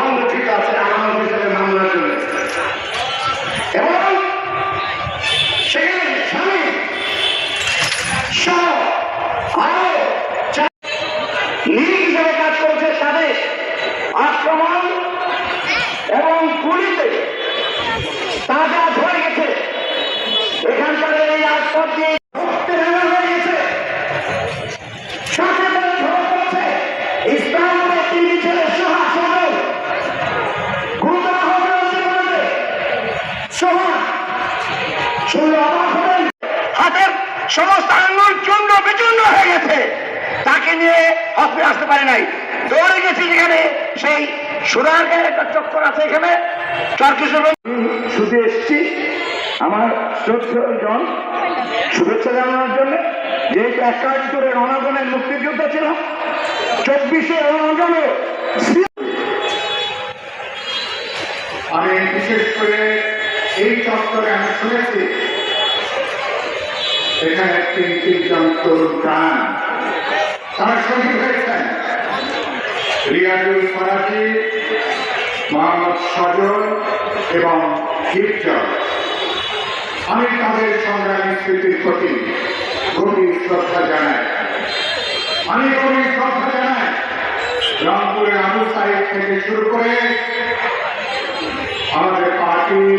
সংগঠিত আছে আমার হিসেবে মামলার জন্য এবং সেখানে স্বামী সহ আরও চার- নীল কাজ করেছে তাদের আক্রমণ এবং গুলিতে তাজা ধরে গেছে। এখানকার এই আটপথ হাতের সমস্ত আঙ্গুল চূর্ণ বিচূর্ণ হয়ে গেছে। তাকে নিয়ে হসপিটাল আসতে পারে নাই। দৌড়ে গেছি যেখানে সেই সুরাগের একটা চক্কর আছে এখানে। চরকিশোর শুধু এসছি আমার জন শুভেচ্ছা জানানোর জন্য। যেহেতু একাত্তরের অনাগনের মুক্তিযুদ্ধ ছিল চব্বিশে অনাগনে আমি বিশেষ করে এই চত্বরে আমি শুনেছি, এখানে তিন তিনজন তরুণ প্রাণ তারা শহীদ হয়েছেন। রিয়াজুল ফরাজি মোহাম্মদ সজল এবং হিফজল আমি তাদের সংগ্রামী স্মৃতির প্রতি গভীর শ্রদ্ধা জানাই। আমি গভীর শ্রদ্ধা জানাই রংপুরের আবু সাইড থেকে শুরু করে আমাদের পার্টির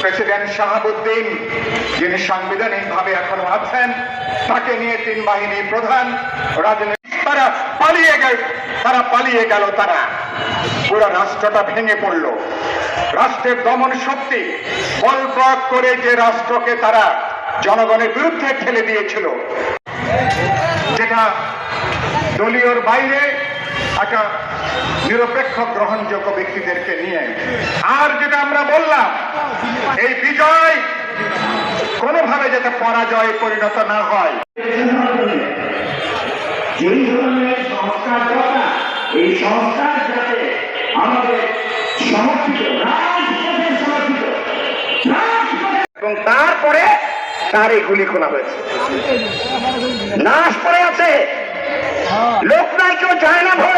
প্রেসিডেন্ট শাহাবুদ্দিন, যিনি সাংবিধানিক ভাবে এখনও আছেন, তাকে নিয়ে তিন বাহিনী প্রধান রাজনীতি তারা পালিয়ে গেল, তারা পালিয়ে গেল তারা। পুরো রাষ্ট্রটা ভেঙে পড়ল। রাষ্ট্রের দমন শক্তি বল প্রয়োগ করে যে রাষ্ট্রকে তারা জনগণের বিরুদ্ধে ঠেলে দিয়েছিল, যেটা দলীয় বাইরে একটা নিরপেক্ষ গ্রহণযোগ্য ব্যক্তিদেরকে নিয়ে। আর যেটা আমরা বললাম এই বিজয় কোনোভাবে যাতে পরাজয়ে পরিণত না হয়। যেই ধরনের সংস্কার দরকার এই সংস্কার যাতে আমাদের সমর্থিত এবং তারপরে তার এই গুলি খোলা হয়েছে। লাশ পড়ে আছে। লোক নাই কেউ যায় না ভরে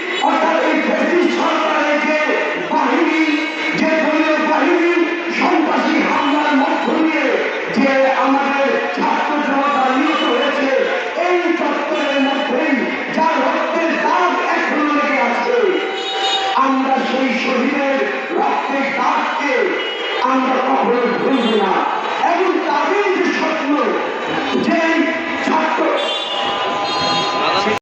আমরা কখনোই ভুলব না এবং তাদের যে স্বপ্ন যে ছাত্র